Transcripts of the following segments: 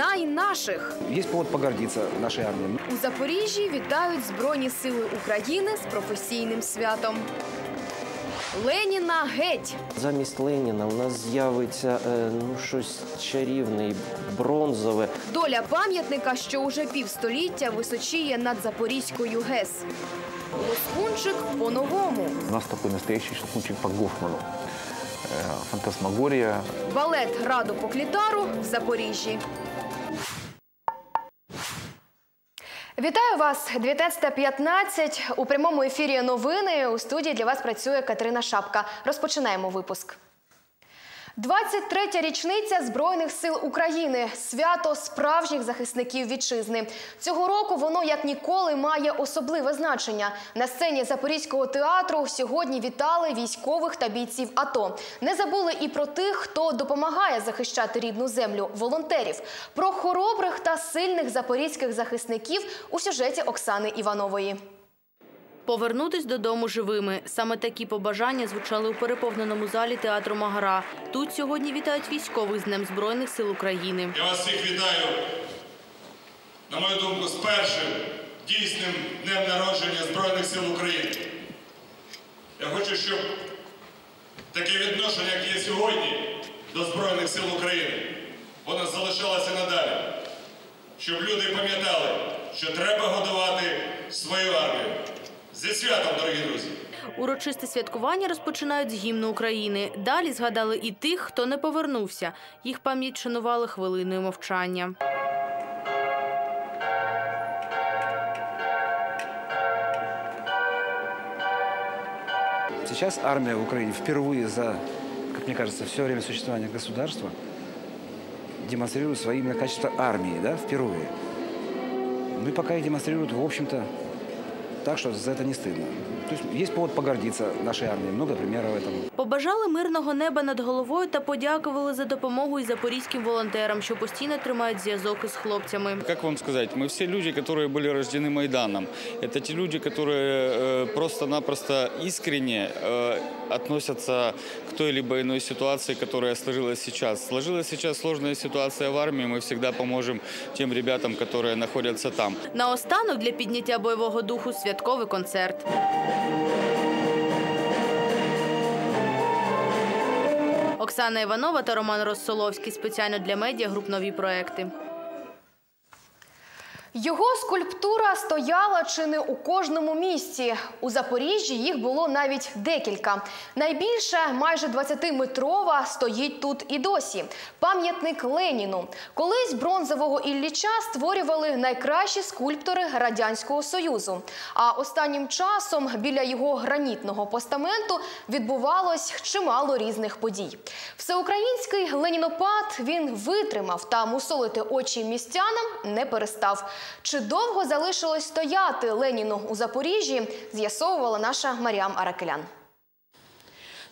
Знай наших Есть повод погордиться нашей армией. у Запоріжжі вітають Збройні Сили України з професійним святом. Леніна геть! Замість Леніна у нас з'явиться е, ну щось чарівне, і бронзове. Доля пам'ятника, що уже півстоліття височіє над Запорізькою ГЕС. Лоскунчик по-новому. У нас такой настоящий шатунчик по Гофману. Э, Фантасмагория, Балет Раду по клітару в Запоріжжі. Вітаю вас 19.15. У прямому ефірі новини у студії для вас працює Катерина Шапка. Розпочинаємо випуск. 23-я річниця Збройних сил України свято справжніх захисників вітчизни. Цього року воно як ніколи має особливе значення. На сцені Запорізького театру сьогодні вітали військових та бійців АТО. Не забули і про тих, хто допомагає захищати рідну землю волонтерів. Про хоробрих та сильних запорізьких захисників у сюжеті Оксани Іванової. Повернутись додому живими. Саме такі побажання звучали у переповненому залі театру Магара. Тут сьогодні вітають військових з Днем Збройних сил України. Я вас всіх вітаю, на мою думку, з першим дійсним днем народження Збройних сил України. Я хочу, щоб таке відношення, як є сьогодні до Збройних сил України, воно залишалося надалі. Щоб люди пам'ятали, що треба годувати свою армію. Зі святом, дорогі друзі! Урочисте святкування розпочинають з гімну України. Далі згадали і тих, хто не повернувся. Їх пам'ять шанували хвилиною мовчання. Сейчас армия в Украине впервые за, как мне кажется, все время существования государства демонстрирует свои именно качества армии, да, впервые. Ну и пока их демонстрируют, в общем-то, так что за это не стыдно. То есть есть повод погордиться нашей армией. Много примеров этому. Побажали мирного неба над головою та подякували за допомогу і запорізьким волонтерам, що постійно тримають зв'язок із хлопцями. Как вам сказать, мы все люди, которые были рождены Майданом. Это те люди, которые э, просто-напросто искренне э, относятся к той либо иной ситуации, которая сложилась сейчас. Сложилась сейчас сложная ситуация в армии, мы всегда поможем тем ребятам, которые находятся там. Наостанок для підняття бойового духу святковий концерт. Оксана Іванова та Роман Россоловський спеціально для медіа груп нові проекти. Його скульптура стояла чи не у кожному місці. У Запоріжжі їх було навіть декілька. Найбільша, майже 20-метрова, стоїть тут і досі. Пам'ятник Леніну. Колись бронзового Ілліча створювали найкращі скульптори Радянського Союзу. А останнім часом біля його гранітного постаменту відбувалось чимало різних подій. Всеукраїнський ленінопад він витримав та мусолити очі містянам не перестав. Чи довго залишилось стояти Леніну у Запоріжжі, з'ясовувала наша Маріам Аракелян.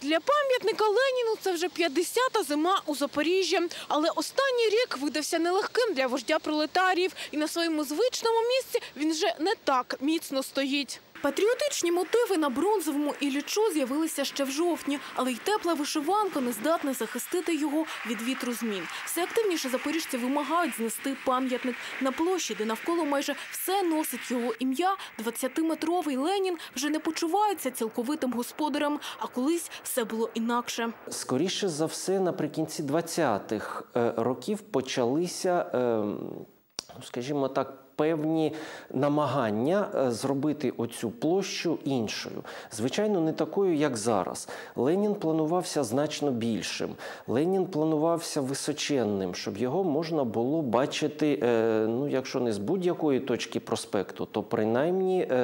Для пам'ятника Леніну це вже 50-та зима у Запоріжжі. Але останній рік видався нелегким для вождя пролетаріїв. І на своєму звичному місці він вже не так міцно стоїть. Патріотичні мотиви на бронзовому іллічу з'явилися ще в жовтні, але й тепла вишиванка не здатна захистити його від вітру змін. Все активніше запоріжці вимагають знести пам'ятник на площі, де навколо майже все носить його ім'я. 20-метровий Ленін вже не почувається цілковитим господарем, а колись все було інакше. Скоріше за все, наприкінці 20-х е, років почалися, е, ну, скажімо так, певні намагання е, зробити оцю площу іншою. Звичайно, не такою, як зараз. Ленін планувався значно більшим. Ленін планувався височенним, щоб його можна було бачити, е, ну, якщо не з будь-якої точки проспекту, то принаймні е,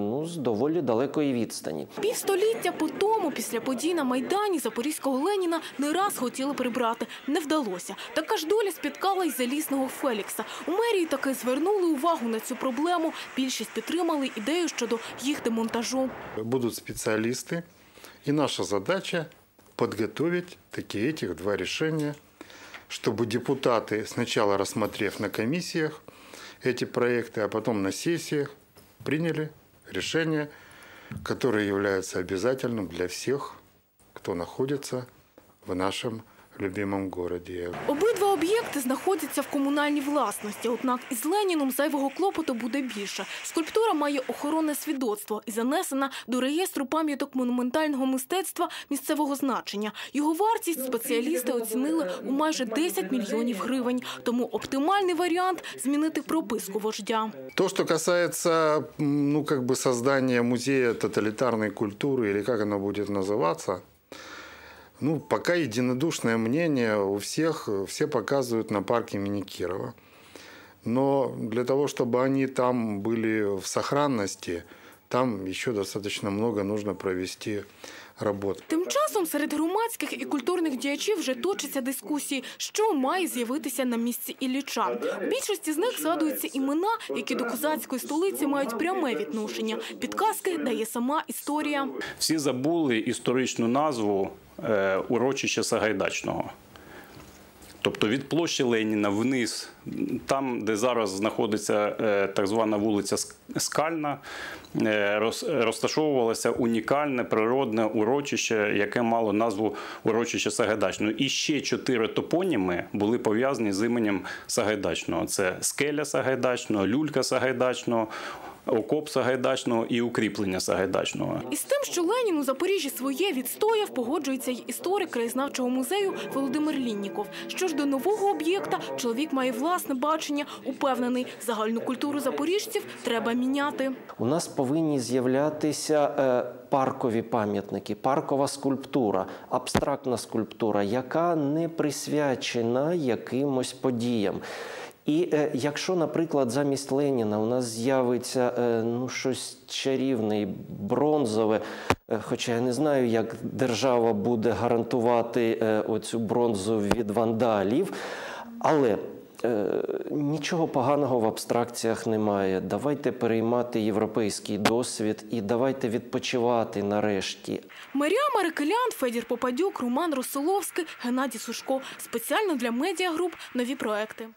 ну, з доволі далекої відстані. Півстоліття по тому, після подій на Майдані Запорізького Леніна не раз хотіли прибрати. Не вдалося. Така ж доля спіткала й залізного Фелікса. У мерії таки звернули увагу на цю проблему. Більшість підтримали ідею щодо їх демонтажу. Будут специалисты, и наша задача подготовить такие этих два решения, чтобы депутаты, сначала рассмотрев на комиссиях эти проекты, а потом на сессиях, приняли решение, которое является обязательным для всех, кто находится в нашем в любимом городе. Обидва об'єкти знаходяться в комунальній власності. Однак із Леніном зайвого клопоту буде більше. Скульптура має охоронне свідоцтво і занесена до реєстру пам'яток монументального мистецтва місцевого значення. Його вартість спеціалісти оцінили у майже 10 мільйонів гривень. Тому оптимальний варіант змінити прописку вождя. То, что касается, м, ну, как бы создания музея тоталитарной культуры, или как оно будет называться, ну, пока единодушное мнение у всех, все показывают на парк имени Кирова. Но для того, чтобы они там были в сохранности, там еще достаточно много нужно провести работ. Тим часом серед громадських і культурних діячів вже точаться дискусії, що має з'явитися на місці Ілліча. У більшості з них згадуються імена, які до козацької столиці мають пряме відношення. Підказки дає сама історія. Всі забули історичну назву е, урочища Сагайдачного. Тобто від площі Леніна вниз, там, де зараз знаходиться е, так звана вулиця Скальна, е, розташовувалося унікальне природне урочище, яке мало назву урочище Сагайдачного. І ще чотири топоніми були пов'язані з іменем Сагайдачного. Це скеля Сагайдачного, люлька Сагайдачного, окоп Сагайдачного і укріплення Сагайдачного. Із тим, що Ленін у Запоріжжі своє відстояв, погоджується й історик краєзнавчого музею Володимир Лінніков. Що ж до нового об'єкта, чоловік має власне бачення, упевнений, загальну культуру запоріжців треба міняти. У нас повинні з'являтися е, паркові пам'ятники, паркова скульптура, абстрактна скульптура, яка не присвячена якимось подіям. І е, якщо, наприклад, замість Леніна у нас з'явиться е, ну, щось чарівне, бронзове, е, хоча я не знаю, як держава буде гарантувати е, оцю бронзу від вандалів, але Е, Нічого поганого в абстракціях немає. Давайте переймати європейський досвід і давайте відпочивати нарешті. Марія Марикелян, Федір Попадюк, Роман Росоловський, Геннадій Сушко. Спеціально для медіагруп нові проекти.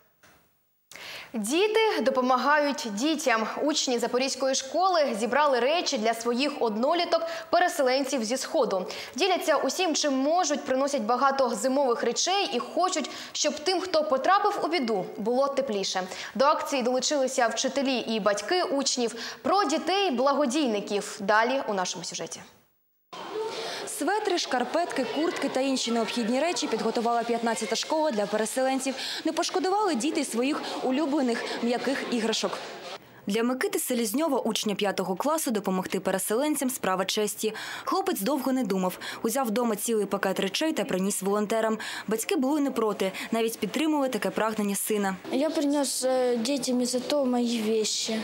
Діти допомагають дітям. Учні Запорізької школи зібрали речі для своїх одноліток переселенців зі сходу. Діляться усім, чим можуть, приносять багато зимових речей і хочуть, щоб тим, хто потрапив у біду, було тепліше. До акції долучилися вчителі і батьки учнів. Про дітей благодійників. Далі у нашому сюжеті. Светри, шкарпетки, куртки та інші необхідні речі підготувала 15-та школа для переселенців. Не пошкодували діти своїх улюблених м'яких іграшок. Для Микити Селізньова, учня 5 класу, допомогти переселенцям – справа честі. Хлопець довго не думав. Узяв вдома цілий пакет речей та приніс волонтерам. Батьки були не проти, навіть підтримували таке прагнення сина. Я принес э, детям из АТО мои вещи.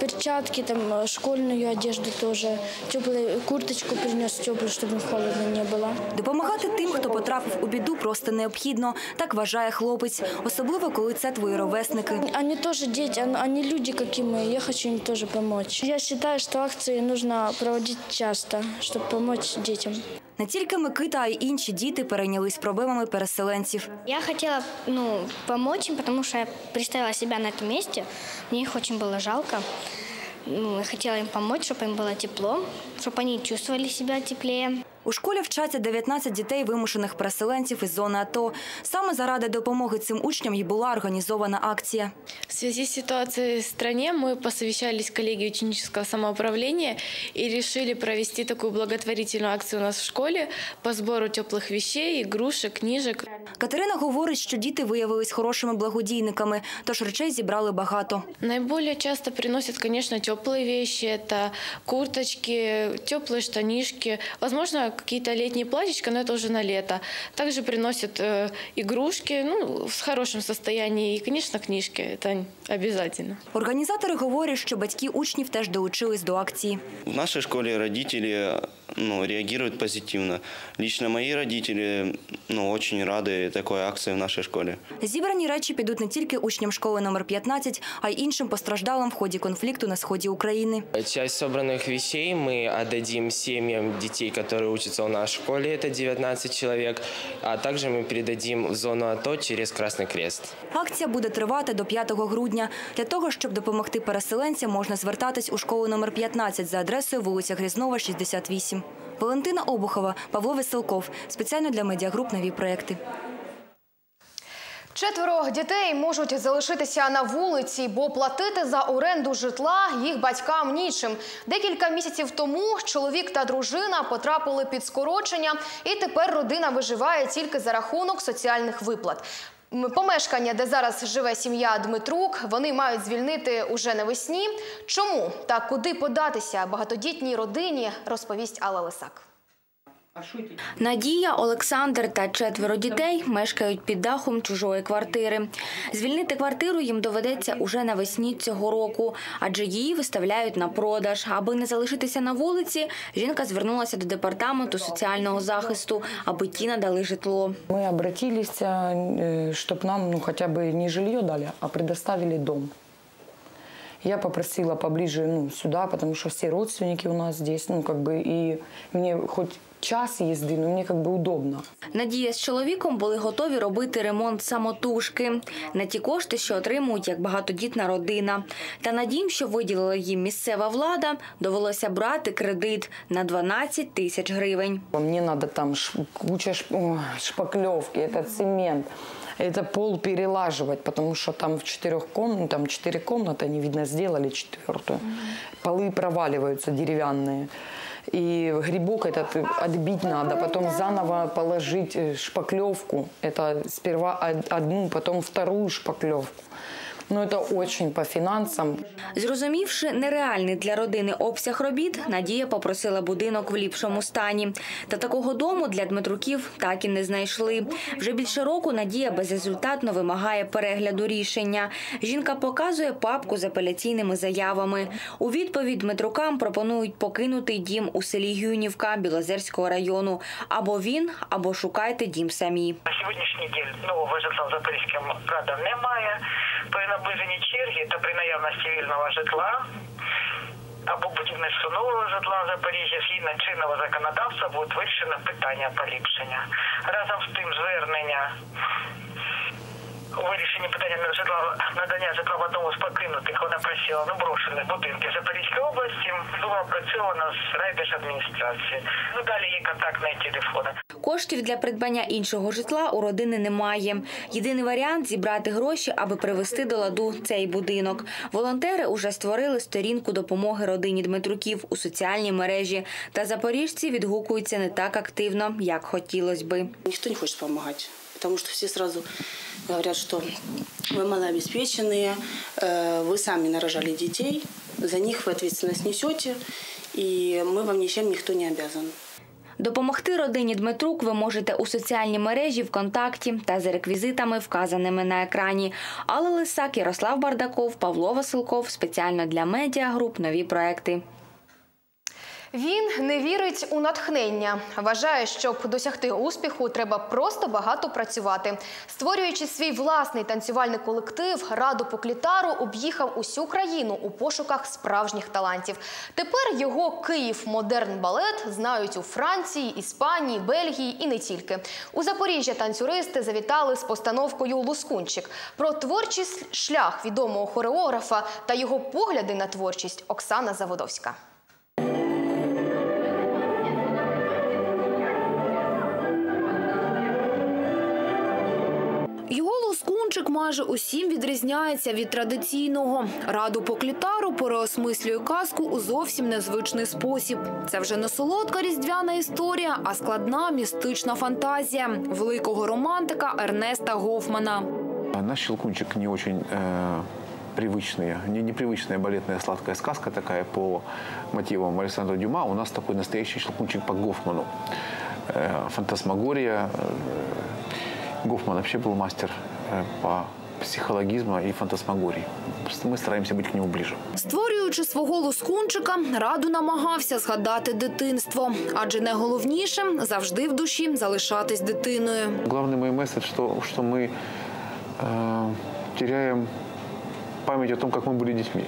Перчатки, там, э, школьную одежду тоже. Теплую курточку принес теплую, чтобы холодно не было. Допомагати тим, хто потрапив у біду, просто необхідно. Так вважає хлопець. Особливо, коли це твої ровесники. Они тоже дети, он- они люди, как и мы. Я хочу им тоже помочь. Я считаю, что акции нужно проводить часто, чтобы помочь детям. Не тільки Микита, а й інші діти перейнялись проблемами переселенців. Я хотела ну, помочь им, потому что я представила себя на этом месте. Мне их очень было жалко. Ну, я хотела им помочь, чтобы им было тепло, чтобы они чувствовали себя теплее. У школі вчаться 19 дітей вимушених переселенців із зони АТО. Саме заради допомоги цим учням і була організована акція. В связи с ситуацией в стране мы посовещались с коллегией ученического самоуправления и решили провести такую благотворительную акцию у нас в школе по сбору теплых вещей, игрушек, книжек. Катерина говорить, що діти виявились хорошими благодійниками, тож речей зібрали багато. Наиболее часто приносят, конечно, теплые вещи. Это курточки, теплые штанишки. Возможно, какие-то летние платьичка, но это уже на лето. Также приносят э, игрушки, ну, в хорошем состоянии. И, конечно, книжки. Это обязательно. Організатори говорять, що батьки учнів теж долучились до акції. В нашей школе родители ну, реагируют позитивно. Лично мои родители ну, очень рады такой акции в нашей школе. Зібрані речі підуть не тільки учням школи номер 15, а й іншим постраждалим в ході конфлікту на сході України. Часть собранных вещей мы отдадим семьям детей, которые учатся у нас в школе, это 19 человек, а также мы передадим в зону АТО через Красный Крест. Акція буде тривати до 5 грудня. Для того, щоб допомогти переселенцям, можна звертатись у школу номер 15 за адресою вулиця Грязнова, 68. Валентина Обухова, Павло Веселков. Спеціально для медіагруп нові проекти. Четверо дітей можуть залишитися на вулиці, бо платити за оренду житла їх батькам нічим. Декілька місяців тому чоловік та дружина потрапили під скорочення, і тепер родина виживає тільки за рахунок соціальних виплат. Помешкання, де зараз живе сім'я Дмитрук, вони мають звільнити уже навесні. Чому та куди податися багатодітній родині, розповість Алла Лисак. Надія, Олександр та четверо дітей мешкають під дахом чужої квартири. Звільнити квартиру їм доведеться уже навесні цього року, адже її виставляють на продаж. Аби не залишитися на вулиці, жінка звернулася до департаменту соціального захисту, аби ті надали житло. Мы обратились, чтобы нам ну, хотя бы не жилье дали, а предоставили дом. Я попросила поближе ну, сюда, потому что все родственники у нас здесь, ну как бы и мне хоть час езды, но мне как бы удобно. Надія з чоловіком були готові робити ремонт самотужки на ті кошти, що отримують як багатодітна родина. Та на дім, що виділила їм місцева влада, довелося брати кредит на 12 тисяч гривень. Мне надо там ш- куча шп- ой, шпаклевки, это цемент, Это пол перелаживать, потому что там в четырех комнатах, там четыре комнаты, они, видно, сделали четвертую. Полы проваливаются деревянные. И грибок этот отбить надо, потом заново положить э, шпаклевку. Это сперва од- одну, потом вторую шпаклевку. Но это очень по финансам. Зрозумівши нереальний для родини обсяг робіт, Надія попросила будинок в ліпшому стані. Та такого дому для Дмитруків так і не знайшли. Вже більше року Надія безрезультатно вимагає перегляду рішення. Жінка показує папку з апеляційними заявами. У відповідь Дмитрукам пропонують покинути дім у селі Гюнівка Білозерського району. Або він, або шукайте дім самі. На сьогоднішній день нового житла в Запорізьким радом немає. При наближенні черги та при наявності вільного житла або будівництво нового житла в Запоріжжі згідно чинного законодавства буде вирішено питання поліпшення. Разом з тим звернення у вирішенні питання на житла надання житла в одному з покинутих вона просила ну, брошених будинків Запорізької області було опрацьовано з райдержадміністрації. Ну далі є контактні телефони. Коштів для придбання іншого житла у родини немає. Єдиний варіант зібрати гроші, аби привести до ладу цей будинок. Волонтери уже створили сторінку допомоги родині Дмитруків у соціальній мережі. Та запоріжці відгукуються не так активно, як хотілося би. Никто не хочет помогать, потому что все сразу говорят, что вы малообеспеченные, э, вы сами нарожали детей, за них вы ответственность несете, и мы вам ничем никто не обязан. Допомогти родині Дмитрук ви можете у соціальній мережі ВКонтакті та за реквізитами, вказаними на екрані. Алла Лисак, Ярослав Бардаков, Павло Василков. Спеціально для медіагруп нові проекти. Він не вірить у натхнення. Вважає, щоб досягти успіху, треба просто багато працювати. Створюючи свій власний танцювальний колектив, раду поклітару об'їхав усю країну у пошуках справжніх талантів. Тепер його Київ модерн балет знають у Франції, Іспанії, Бельгії і не тільки. У Запоріжжя танцюристи завітали з постановкою Лускунчик. Про творчий шлях відомого хореографа та його погляди на творчість Оксана Заводовська. лоскунчик майже усім відрізняється від традиційного. Раду поклітару переосмислює казку у зовсім незвичний спосіб. Це вже не солодка різдвяна історія, а складна містична фантазія великого романтика Ернеста Гофмана. Наш щелкунчик не очень э, привычный, не непривычная балетная сладкая сказка такая по мотивам Александра Дюма. У нас такой настоящий щелкунчик по Гофману. Э, фантасмагория. Э, Гофман вообще был мастер э, по психологизму и фантасмагории. Просто мы стараемся быть к нему ближе. Створюючи свого лоскунчика, раду намагався згадати дитинство, адже найголовніше завжди в душі залишатись дитиною. Главный мой месседж, что, что мы э, теряем память о том, как мы были детьми.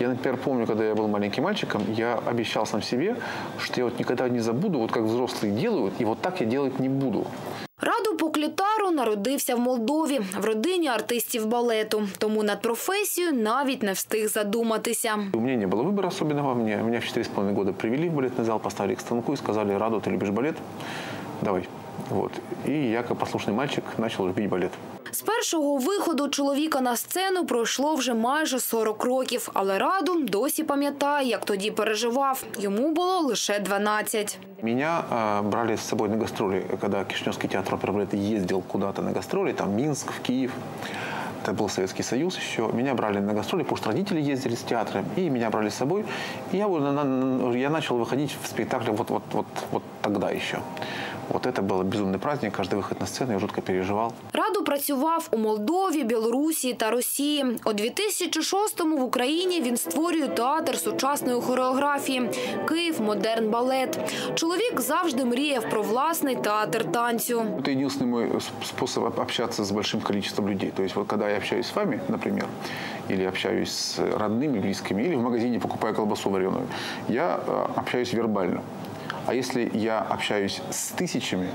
Я, например, помню, когда я был маленьким мальчиком, я обещал сам себе, что я вот никогда не забуду, вот как взрослые делают, и вот так я делать не буду. Раду Поклітару народився в Молдові в родині артистів балету, тому над професією навіть не встиг задуматися. У меня не было выбора особенного. Мне, меня в 4,5 года привели в балетный зал, поставили к станку и сказали, Раду, ты любишь балет? Давай, Вот. И я, как послушный мальчик, начал любить балет. З першого виходу чоловіка на сцену пройшло вже майже 40 років, але Раду досі пам'ятає, як тоді переживав. Йому було лише 12. Меня э, брали с собой на гастроли, когда Кишиневский театр оперы и балета ездил куда-то на гастроли, там Минск, в Киев. Это был Советский Союз еще. Меня брали на гастроли, потому что родители ездили с театром, и меня брали с собой. И я, вот на- на- я начал выходить в спектакле вот, вот, вот, вот тогда еще. Вот это был безумный праздник, каждый выход на сцену, я жутко переживал. Раду працював у Молдові, Білорусі та Росії. У 2006-му в Україні він створює театр сучасної хореографії Київ Модерн Балет. Чоловік завжди мріяв про власний театр танцю. Это единственный мой сп- способ об- общаться с большим количеством людей. То есть вот когда я общаюсь с вами, например, или общаюсь с родными, близкими, или в магазине покупаю колбасу вареную, я э, общаюсь вербально. А если я общаюсь с тысячами,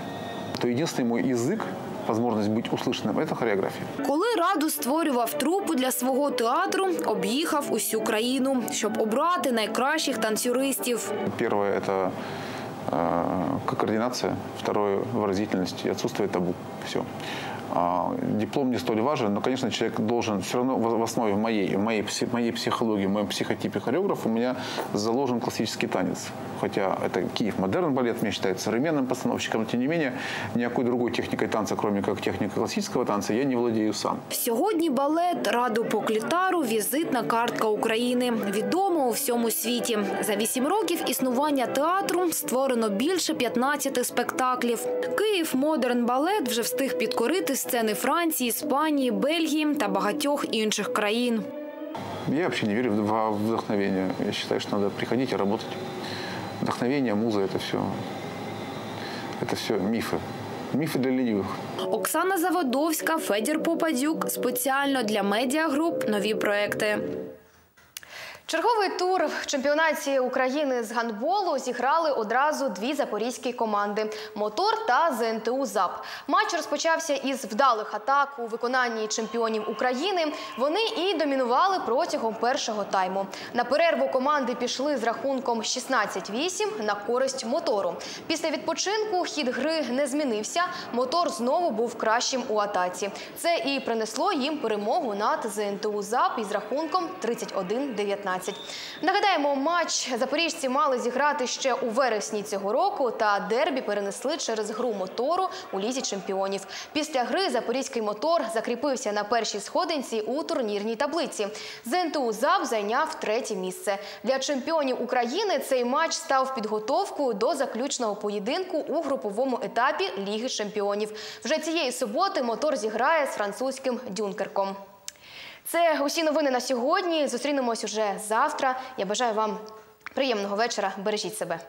то единственный мой язык, возможность быть услышанным, это хореография. Коли Раду створював трупу для свого театру, об'їхав усю країну, щоб обрати найкращих танцюристів. Первое – это э, координация, второе – выразительность и отсутствие табу. Все. Диплом не столь важен, но, конечно, человек должен все равно в в основе моей, в моей, пси- моей психологии, в моем психотипе хореографа у меня заложен классический танец. Хотя это Киев модерн балет, мне считается современным постановщиком, но тем не менее никакой другой техникой танца, кроме как техника классического танца, я не владею сам. Сьогодні балет Раду по клітару візитна картка України. Відомо у всьому світі. За вісім років існування театру створено більше 15 спектаклів. Київ Модерн Балет вже встиг підкорити сцени Франції, Іспанії, Бельгії та багатьох інших країн. Я вообще не верю в в вдохновение. Я считаю, что надо приходить и работать. Вдохновение, муза – это все, это все мифы. Мифы для ленивых. Оксана Заводовська, Федір Попадюк спеціально для медіагруп нові проекти. Черговий тур в чемпіонаті України з гандболу зіграли одразу дві запорізькі команди Мотор та ЗНТУ ЗАП. Матч розпочався із вдалих атак у виконанні чемпіонів України. Вони і домінували протягом першого тайму. На перерву команди пішли з рахунком 16-8 на користь мотору. Після відпочинку хід гри не змінився. Мотор знову був кращим у атаці. Це і принесло їм перемогу над ЗНТУ ЗАП із рахунком 31-19. Нагадаємо, матч запоріжці мали зіграти ще у вересні цього року, та дербі перенесли через гру мотору у лізі чемпіонів. Після гри запорізький мотор закріпився на першій сходинці у турнірній таблиці. ЗНТУ ЗАП зайняв третє місце. Для чемпіонів України цей матч став підготовкою до заключного поєдинку у груповому етапі Ліги чемпіонів. Вже цієї суботи мотор зіграє з французьким Дюнкерком. Це усі новини на сьогодні. Зустрінемось уже завтра. Я бажаю вам приємного вечора. Бережіть себе.